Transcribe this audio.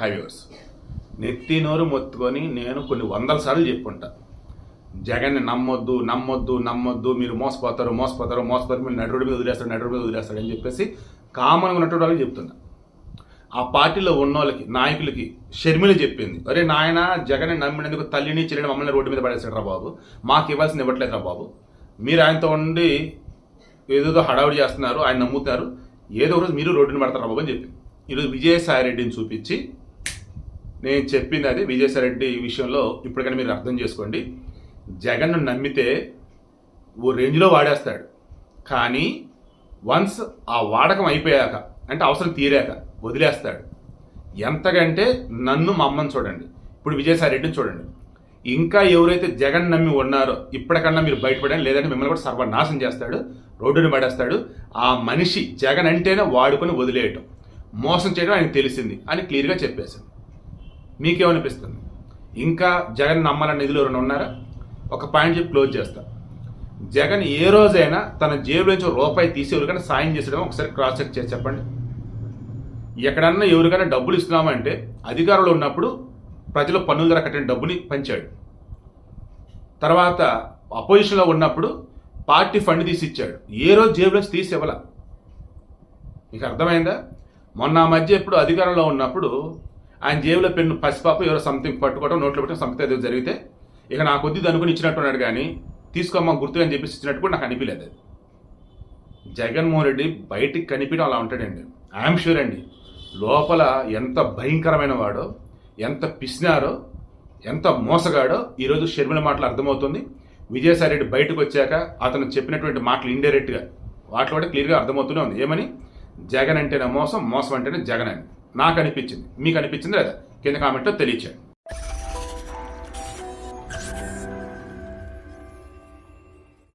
హైవేవర్స్ నెత్తి నోరు మొత్తుకొని నేను కొన్ని వందల సార్లు చెప్పుంటా. జగన్ని నమ్మొద్దు నమ్మొద్దు నమ్మొద్దు మీరు మోసపోతారు మోసపోతారు మోసపోతారు మీరు నడురుడి మీద వదిలేస్తారు నడురుడి మీద వదిలేస్తారు అని చెప్పేసి కామన్గా ఉన్నటువంటి వాళ్ళకి చెప్తున్నా. ఆ పార్టీలో ఉన్న వాళ్ళకి నాయకులకి షర్మిల చెప్పింది. అరే నాయన జగన్ నమ్మినందుకు తల్లిని చెల్లిని మమ్మల్ని రోడ్డు మీద పడేసాడు రా బాబు. మాకు ఇవ్వాల్సింది ఇవ్వట్లేదు రా బాబు. మీరు ఆయనతో ఉండి ఏదేదో హడావుడి చేస్తున్నారు ఆయన నమ్ముతారు. ఏదో ఒక రోజు మీరు రోడ్డుని పడతారు రా బాబు అని చెప్పింది. ఈరోజు విజయసాయి రెడ్డిని చూపించి నేను చెప్పింది అది విజయసాయి రెడ్డి విషయంలో ఇప్పటికైనా మీరు అర్థం చేసుకోండి. జగన్ నమ్మితే ఓ రేంజ్లో వాడేస్తాడు. కానీ వన్స్ ఆ వాడకం అయిపోయాక అంటే అవసరం తీరాక వదిలేస్తాడు. ఎంతకంటే నన్ను మా అమ్మని చూడండి. ఇప్పుడు విజయసాయిరెడ్డిని చూడండి. ఇంకా ఎవరైతే జగన్ నమ్మి ఉన్నారో ఇప్పటికన్నా మీరు బయటపడండి లేదంటే మిమ్మల్ని కూడా సర్వనాశం చేస్తాడు రోడ్డుని పడేస్తాడు. ఆ మనిషి జగన్ అంటేనే వాడుకొని వదిలేయటం. మోసం చేయడం ఆయనకు తెలిసింది అని క్లియర్గా చెప్పేశాను. మీకేమనిపిస్తుంది? ఇంకా జగన్ నమ్మాలన్న నిధులు ఎవరైనా ఉన్నారా? ఒక పాయింట్ చెప్పి క్లోజ్ చేస్తా. జగన్ ఏ రోజైనా తన జేబులో నుంచి రూపాయి తీసి ఎవరికైనా సాయం చేసడం ఒకసారి క్రాస్ చెక్ చేసి చెప్పండి. ఎక్కడన్నా ఎవరికైనా డబ్బులు ఇస్తున్నామంటే అధికారంలో ఉన్నప్పుడు ప్రజలు పన్నుల ధర కట్టిన డబ్బుని పంచాడు. తర్వాత అపోజిషన్లో ఉన్నప్పుడు పార్టీ ఫండ్ తీసి ఇచ్చాడు. ఏ రోజు జేబులోంచి తీసి ఇవ్వాల? మీకు అర్థమైందా? మొన్న ఆ మధ్య ఎప్పుడు అధికారంలో ఉన్నప్పుడు ఆయన జేబులో పెన్ను పసిపాప ఎవరో సంథింగ్ పట్టుకోవడం నోట్లో పెట్టడం సంథింగ్ ఏదో జరిగితే ఇక నాకు కొద్ది అనుకుని ఇచ్చినట్టున్నాడు కానీ తీసుకోమ్మా గుర్తు అని చెప్పేసి ఇచ్చినట్టు కూడా నాకు అనిపించలేదు. అది జగన్మోహన్ రెడ్డి బయటికి కనిపించడం అలా ఉంటాడండి. ఐఎమ్ షూర్ అండి. లోపల ఎంత భయంకరమైన వాడో ఎంత పిసినారో ఎంత మోసగాడో ఈరోజు షర్మిల మాటలు అర్థమవుతుంది. విజయసాయి రెడ్డి బయటకు వచ్చాక అతను చెప్పినటువంటి మాటలు ఇండైరెక్ట్గా వాటిలో కూడా క్లియర్గా అర్థమవుతూనే ఉంది. ఏమని? జగన్ అంటేనే మోసం మోసం అంటేనే జగన్ అని నాకు అనిపించింది మీకు అనిపించింది లేదా? కింద కామెంట్లో తెలియచేయండి.